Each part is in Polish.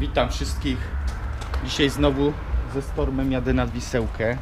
Witam wszystkich. Dzisiaj znowu ze Stormem jadę nad Wisełkę.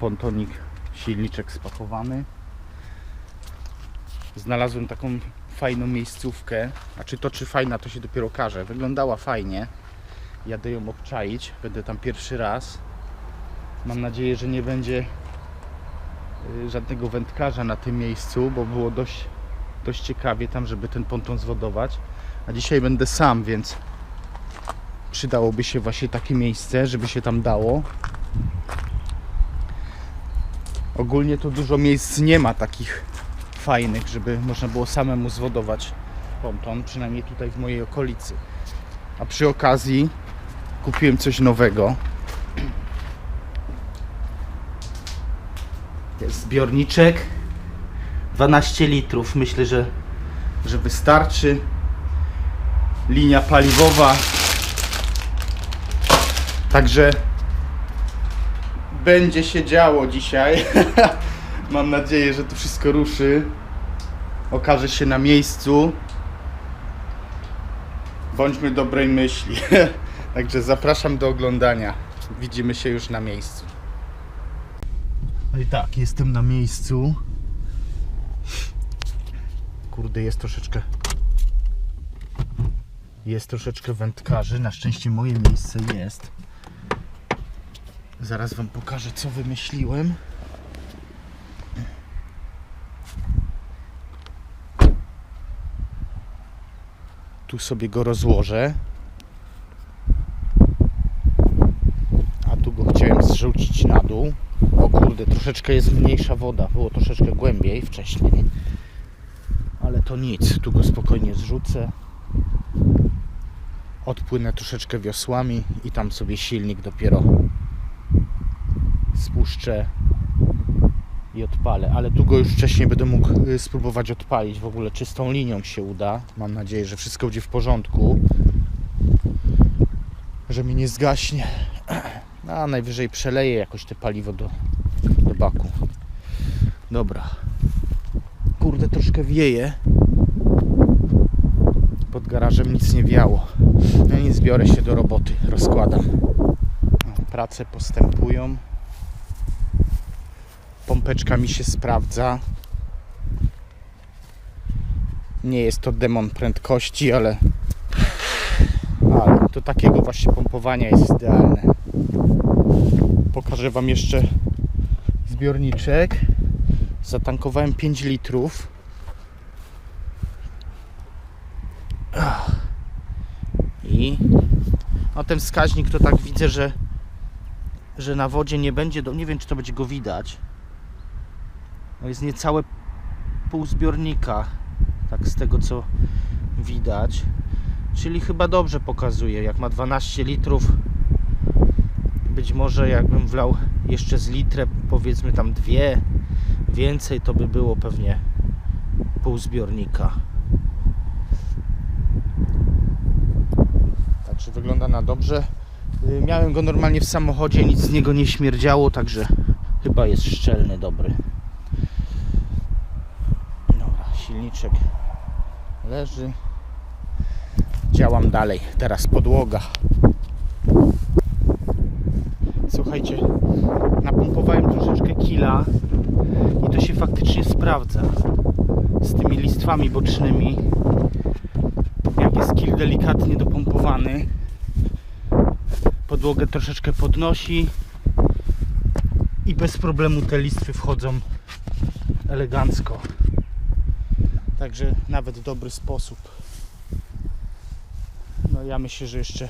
Pontonik, silniczek spakowany. Znalazłem taką fajną miejscówkę. A czy to czy fajna, to się dopiero okaże. Wyglądała fajnie. Jadę ją obczaić. Będę tam pierwszy raz. Mam nadzieję, że nie będzie y, żadnego wędkarza na tym miejscu, bo było dość, dość ciekawie tam, żeby ten ponton zwodować. A dzisiaj będę sam, więc przydałoby się właśnie takie miejsce, żeby się tam dało. Ogólnie tu dużo miejsc nie ma takich fajnych, żeby można było samemu zwodować ponton, przynajmniej tutaj w mojej okolicy. A przy okazji kupiłem coś nowego. Jest zbiorniczek 12 litrów. Myślę, że, że wystarczy. Linia paliwowa. Także będzie się działo dzisiaj. Mam nadzieję, że to wszystko ruszy. Okaże się na miejscu. Bądźmy dobrej myśli. Także zapraszam do oglądania. Widzimy się już na miejscu. No i tak, jestem na miejscu. Kurde, jest troszeczkę. Jest troszeczkę wędkarzy. Na szczęście moje miejsce jest. Zaraz Wam pokażę, co wymyśliłem. Tu sobie go rozłożę. A tu go chciałem zrzucić na dół. O kurde, troszeczkę jest mniejsza woda. Było troszeczkę głębiej wcześniej. To nic. Tu go spokojnie zrzucę. Odpłynę troszeczkę wiosłami i tam sobie silnik dopiero spuszczę i odpalę. Ale tu go już wcześniej będę mógł y, spróbować odpalić. W ogóle czystą linią się uda. Mam nadzieję, że wszystko będzie w porządku. Że mi nie zgaśnie. A najwyżej przeleję jakoś te paliwo do, do baku. Dobra. Kurde, troszkę wieje. Pod garażem nic nie wiało. No nic, biorę się do roboty. Rozkładam. No, Prace postępują. Pompeczka mi się sprawdza. Nie jest to demon prędkości, ale, ale takiego właśnie pompowania jest idealne. Pokażę Wam jeszcze zbiorniczek. Zatankowałem 5 litrów. I no ten wskaźnik to tak widzę, że, że na wodzie nie będzie, do, nie wiem czy to będzie go widać. No jest niecałe pół zbiornika, tak z tego co widać. Czyli chyba dobrze pokazuje, jak ma 12 litrów. Być może jakbym wlał jeszcze z litrę, powiedzmy tam dwie, więcej to by było pewnie pół zbiornika. Także wygląda na dobrze. Y, Miałem go normalnie w samochodzie, nic z niego nie śmierdziało, także chyba jest szczelny, dobry. Dobra, silniczek leży. Działam dalej. Teraz podłoga. Słuchajcie, napompowałem troszeczkę kila i to się faktycznie sprawdza z tymi listwami bocznymi. Jak jest kil delikatnie dopompowany, podłogę troszeczkę podnosi i bez problemu te listwy wchodzą elegancko. Także nawet dobry sposób. No ja myślę, że jeszcze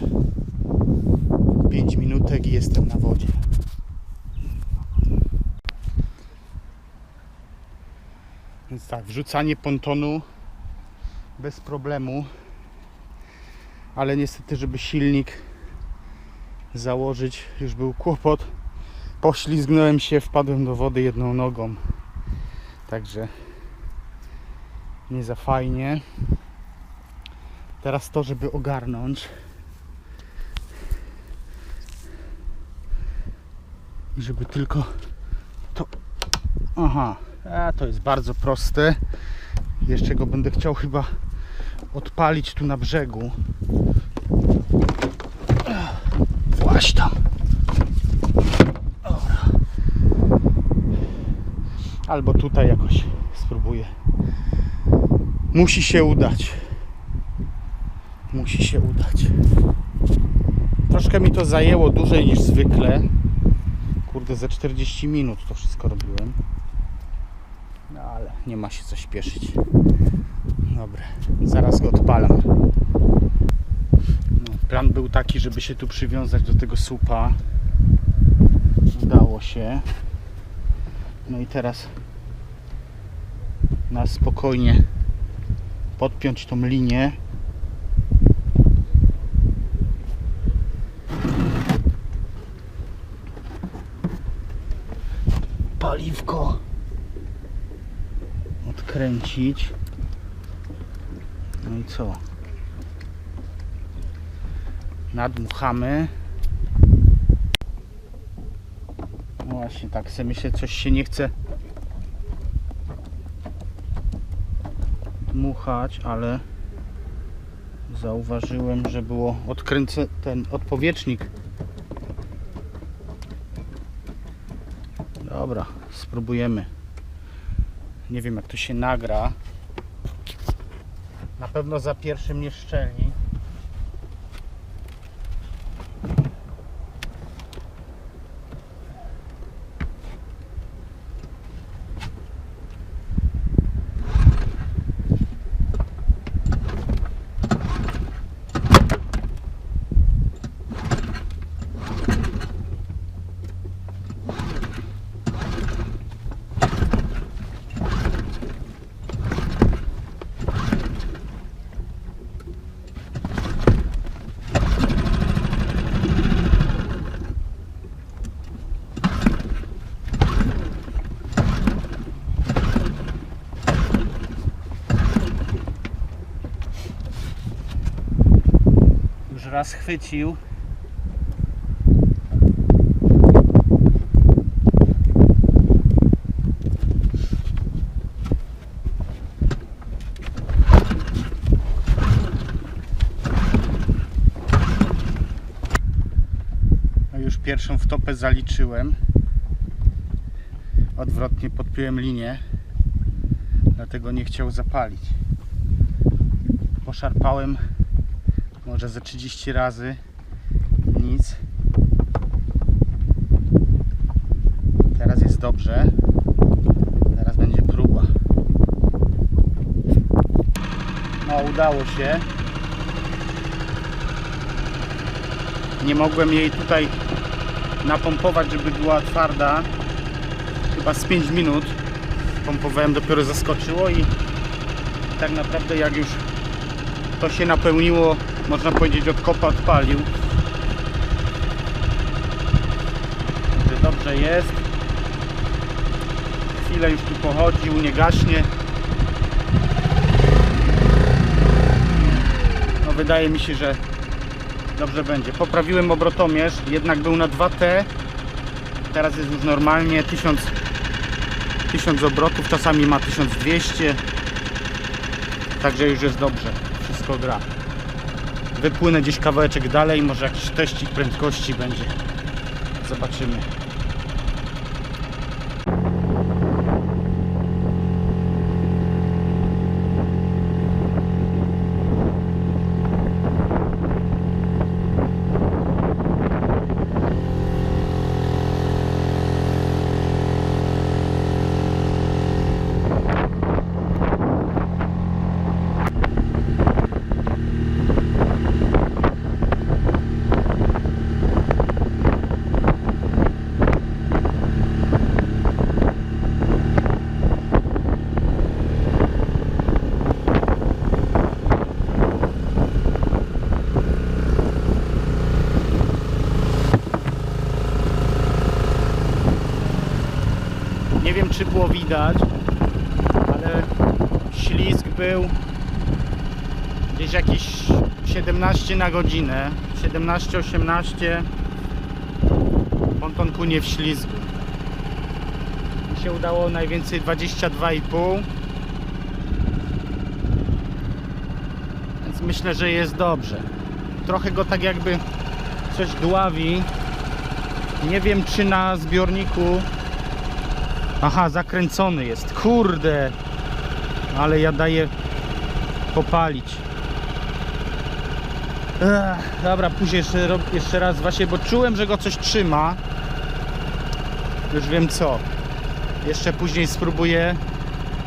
5 minutek i jestem na wodzie. Więc tak, wrzucanie pontonu bez problemu. Ale niestety, żeby silnik założyć, już był kłopot. Poślizgnąłem się, wpadłem do wody jedną nogą. Także nie za fajnie. Teraz to, żeby ogarnąć. I żeby tylko to. Aha, a to jest bardzo proste. Jeszcze go będę chciał chyba odpalić tu na brzegu. Właś tam. Albo tutaj jakoś spróbuję. Musi się udać. Musi się udać. Troszkę mi to zajęło dłużej niż zwykle. Kurde, ze 40 minut to wszystko robiłem. No ale nie ma się co śpieszyć. Dobra, zaraz go odpalam. Plan był taki, żeby się tu przywiązać do tego słupa. Udało się. No i teraz na spokojnie podpiąć tą linię. Paliwko odkręcić. No i co? Nadmuchamy. No właśnie, tak sobie myślę, coś się nie chce dmuchać, ale zauważyłem, że było odkręcę ten odpowietrznik. Dobra, spróbujemy. Nie wiem jak to się nagra. Na pewno za pierwszym nie szczelni. Już raz chwycił. No już pierwszą wtopę zaliczyłem. Odwrotnie podpiąłem linię, dlatego nie chciał zapalić. Poszarpałem może ze 30 razy nic. Teraz jest dobrze. Teraz będzie próba. No udało się. Nie mogłem jej tutaj napompować żeby była twarda. Chyba z 5 minut pompowałem dopiero zaskoczyło i tak naprawdę jak już to się napełniło, można powiedzieć, od kopa odpalił. Dobrze jest. Chwilę już tu pochodził, nie gaśnie. No wydaje mi się, że dobrze będzie. Poprawiłem obrotomierz, jednak był na 2T. Teraz jest już normalnie 1000, 1000 obrotów, czasami ma 1200. Także już jest dobrze wszystko gra. Wypłynę gdzieś kawałeczek dalej, może jakiś teścik prędkości będzie. Zobaczymy. Nie wiem czy było widać, ale ślizg był gdzieś jakieś 17 na godzinę. 17-18 pontonku nie w ślizgu. Mi się udało najwięcej 22,5 więc myślę, że jest dobrze. Trochę go tak jakby coś dławi. Nie wiem czy na zbiorniku. Aha, zakręcony jest. Kurde. Ale ja daję popalić. Ech, dobra, później jeszcze, jeszcze raz właśnie, bo czułem, że go coś trzyma. Już wiem co. Jeszcze później spróbuję.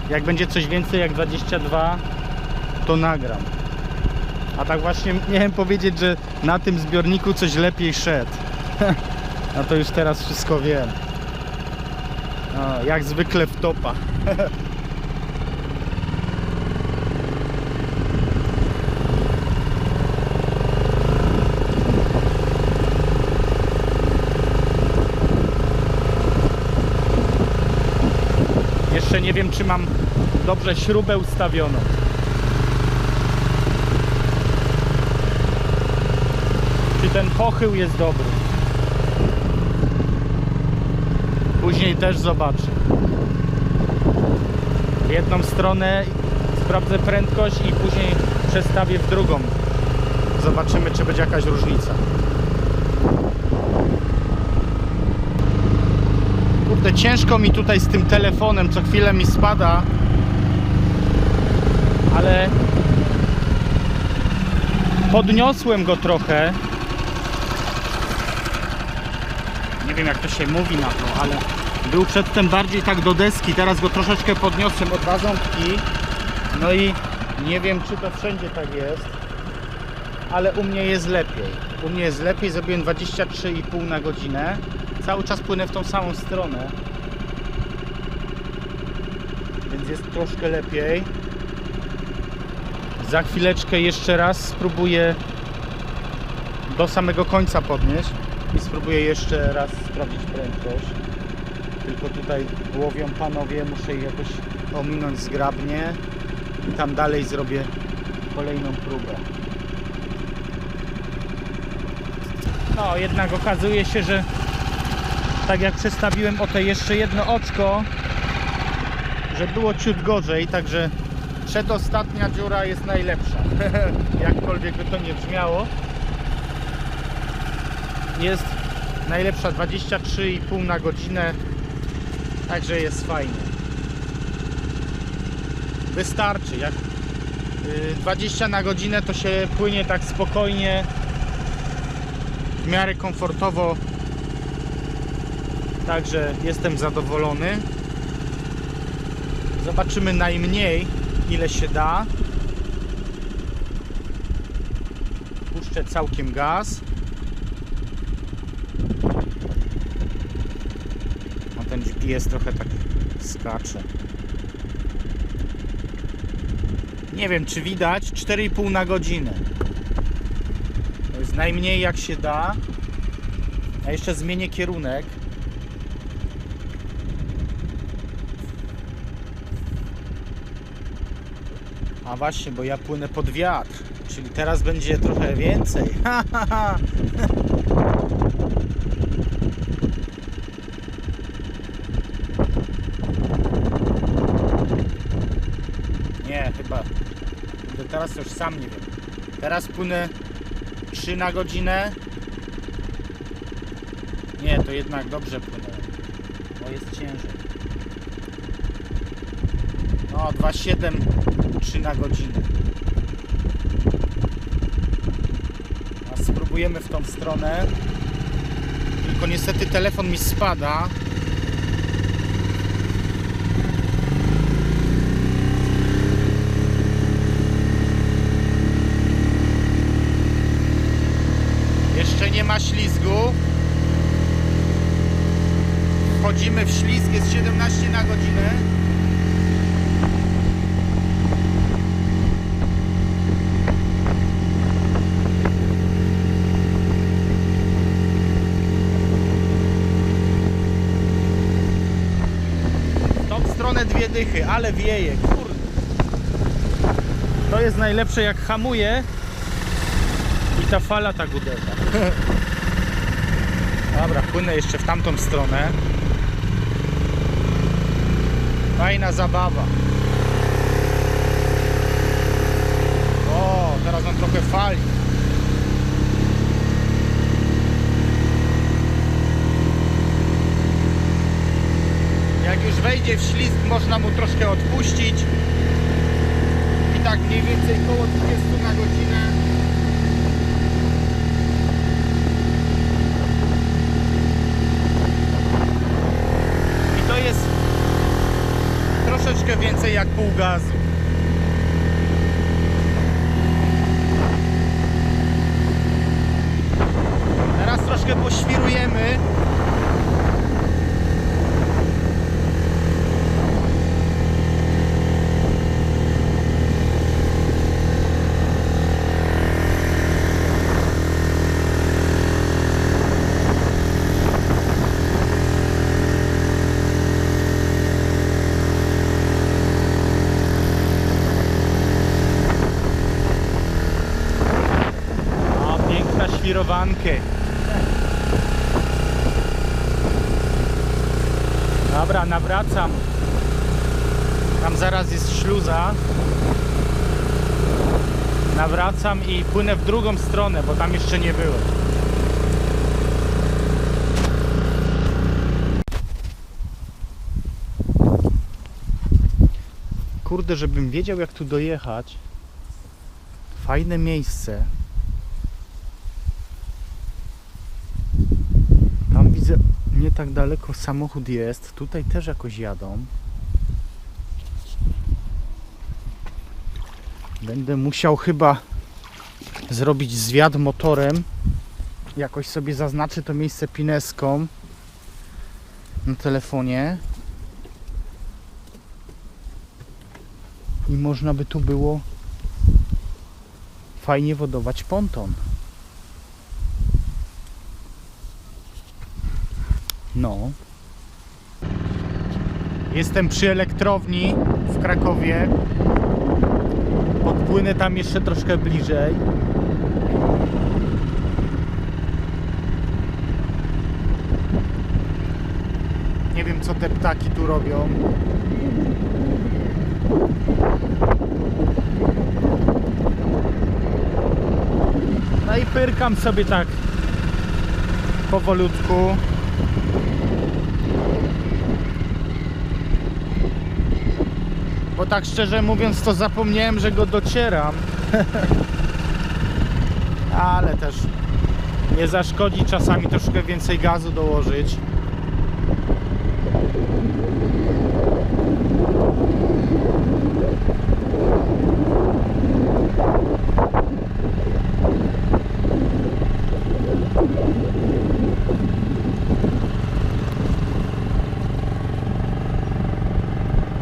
Jak będzie coś więcej jak 22, to nagram. A tak właśnie miałem powiedzieć, że na tym zbiorniku coś lepiej szedł. A to już teraz wszystko wiem. No, jak zwykle w topa. Czy mam dobrze śrubę ustawioną. Czy ten pochył jest dobry. Później też zobaczę. Jedną stronę sprawdzę prędkość i później przestawię w drugą. Zobaczymy, czy będzie jakaś różnica. Kurde, ciężko mi tutaj z tym telefonem, co chwilę mi spada. Ale podniosłem go trochę. Nie wiem jak to się mówi na to, ale był przedtem bardziej tak do deski, teraz go troszeczkę podniosłem o dwa ząbki. No i nie wiem czy to wszędzie tak jest, ale u mnie jest lepiej. U mnie jest lepiej, zrobiłem 23,5 na godzinę. Cały czas płynę w tą samą stronę. Więc jest troszkę lepiej. Za chwileczkę jeszcze raz spróbuję do samego końca podnieść i spróbuję jeszcze raz sprawdzić prędkość. Tylko tutaj łowią panowie, muszę ich jakoś ominąć zgrabnie i tam dalej zrobię kolejną próbę. No, jednak okazuje się, że tak jak przestawiłem o te jeszcze jedno oczko, że było ciut gorzej, także przedostatnia dziura jest najlepsza. Jakkolwiek by to nie brzmiało. Jest najlepsza 23,5 na godzinę, także jest fajnie. Wystarczy. Jak y, 20 na godzinę to się płynie tak spokojnie, w miarę komfortowo. Także jestem zadowolony. Zobaczymy najmniej ile się da. Puszczę całkiem gaz. A ten GPS trochę tak skacze. Nie wiem czy widać 4,5 na godzinę. To jest najmniej jak się da. A jeszcze zmienię kierunek. A właśnie, bo ja płynę pod wiatr. Czyli teraz będzie trochę więcej. Nie, chyba. Kurde, Teraz to już sam nie wiem. Teraz płynę 3 na godzinę. Nie, to jednak dobrze płynę. O, jest ciężej. No, 2,7 3 na godzinę. A spróbujemy w tą stronę. Tylko niestety telefon mi spada. Jeszcze nie ma ślizgu. Wchodzimy w ślizg, jest 17 na godzinę. W tą stronę dwie dychy, ale wieje, kurde. To jest najlepsze jak hamuje i ta fala tak uderza. Dobra, płynę jeszcze w tamtą stronę. Fajna zabawa. O, teraz znalazłem trochę fali. Jak już wejdzie w ślizg, można mu troszkę odpuścić. I tak mniej więcej koło 20 na godzinę. I to jest troszeczkę więcej jak pół gazu. Teraz troszkę poświrujemy. O, piękna świrowankę. Dobra, nawracam. Tam zaraz jest śluza. Nawracam i płynę w drugą stronę, bo tam jeszcze nie byłem. Kurde, żebym wiedział jak tu dojechać. Fajne miejsce. Tam widzę, tak daleko samochód jest. Tutaj też jakoś jadą. Będę musiał chyba zrobić zwiat motorem. Jakoś sobie zaznaczę to miejsce pineską na telefonie. I można by tu było fajnie wodować ponton. No. Jestem przy elektrowni w Krakowie. Podpłynę tam jeszcze troszkę bliżej. Nie wiem co te ptaki tu robią. No i pyrkam sobie tak powolutku. Bo tak szczerze mówiąc to zapomniałem, że go docieram. Ale też nie zaszkodzi czasami troszkę więcej gazu dołożyć.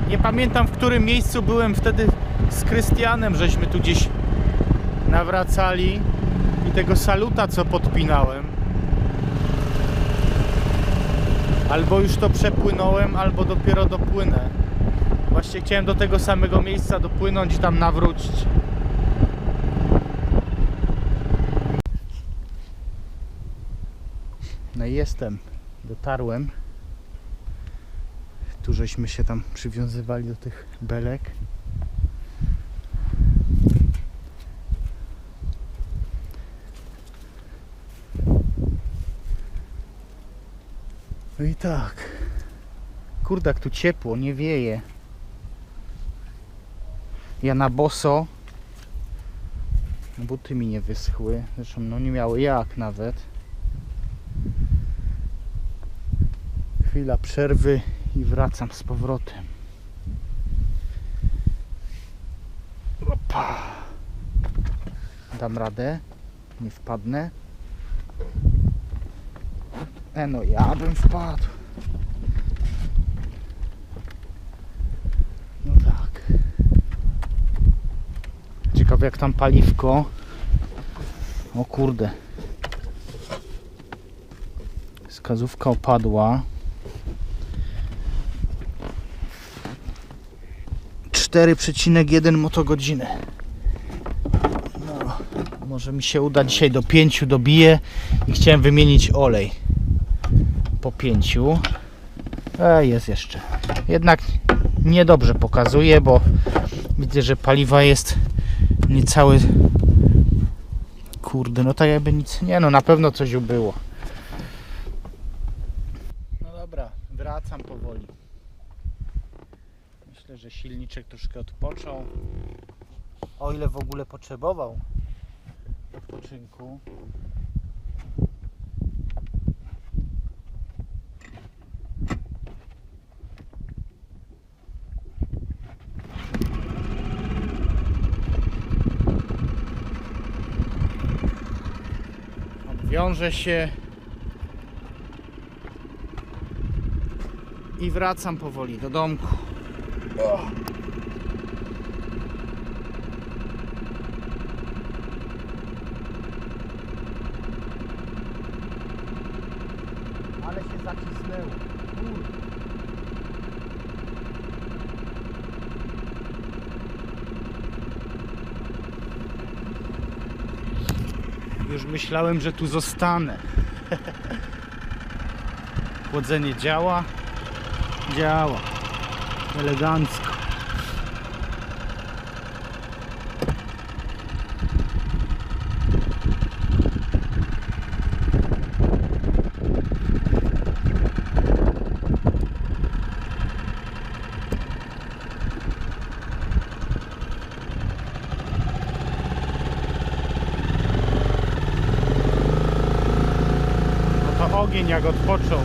Nie pamiętam w którym miejscu byłem wtedy z Krystianem, żeśmy tu gdzieś nawracali i tego saluta co podpinałem. Albo już to przepłynąłem, albo dopiero dopłynę. Właśnie chciałem do tego samego miejsca dopłynąć i tam nawrócić. No i jestem. Dotarłem. Tu żeśmy się tam przywiązywali do tych belek. No i tak. Kurde, jak tu ciepło, nie wieje. Ja na boso. Buty mi nie wyschły. Zresztą no nie miały jak nawet. Chwila przerwy i wracam z powrotem. Opa. Dam radę. Nie wpadnę. E no, ja bym wpadł. No tak. Ciekawe jak tam paliwko. O kurde. Wskazówka opadła. 4,1 motogodziny. No, może mi się uda dzisiaj do 5 dobiję i chciałem wymienić olej po 5. E, jest jeszcze. Jednak niedobrze pokazuje, bo widzę, że paliwa jest niecałe kurde, no tak jakby nic, nie no na pewno coś ubyło. No dobra, wracam powoli. Że silniczek troszkę odpoczął. O ile w ogóle potrzebował odpoczynku. Odwiążę się i wracam powoli do domku. Ale się zacisnęło. Kurde. Już myślałem, że tu zostanę. Chłodzenie działa. Działa. Elegancko. No ogień jak odpoczął.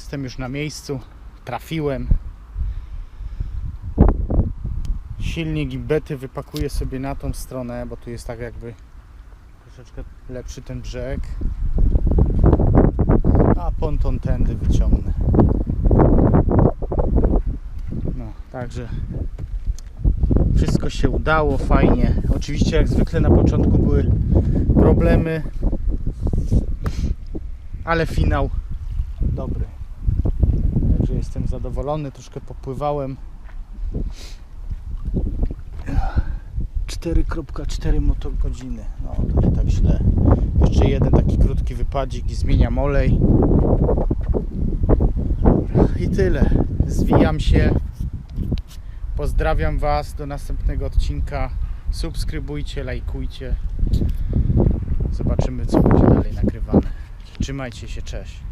Jestem już na miejscu. Trafiłem. Silnik i bety wypakuję sobie na tą stronę, bo tu jest tak jakby troszeczkę lepszy ten brzeg. A ponton tędy wyciągnę. No, także wszystko się udało, fajnie. Oczywiście jak zwykle na początku były problemy, ale finał dobry. Jestem zadowolony, troszkę popływałem. 4,4 motogodziny. No to nie tak źle. Jeszcze jeden taki krótki wypadzik i zmieniam olej. I tyle. Zwijam się. Pozdrawiam Was do następnego odcinka. Subskrybujcie, lajkujcie. Zobaczymy, co będzie dalej nagrywane. Trzymajcie się, cześć.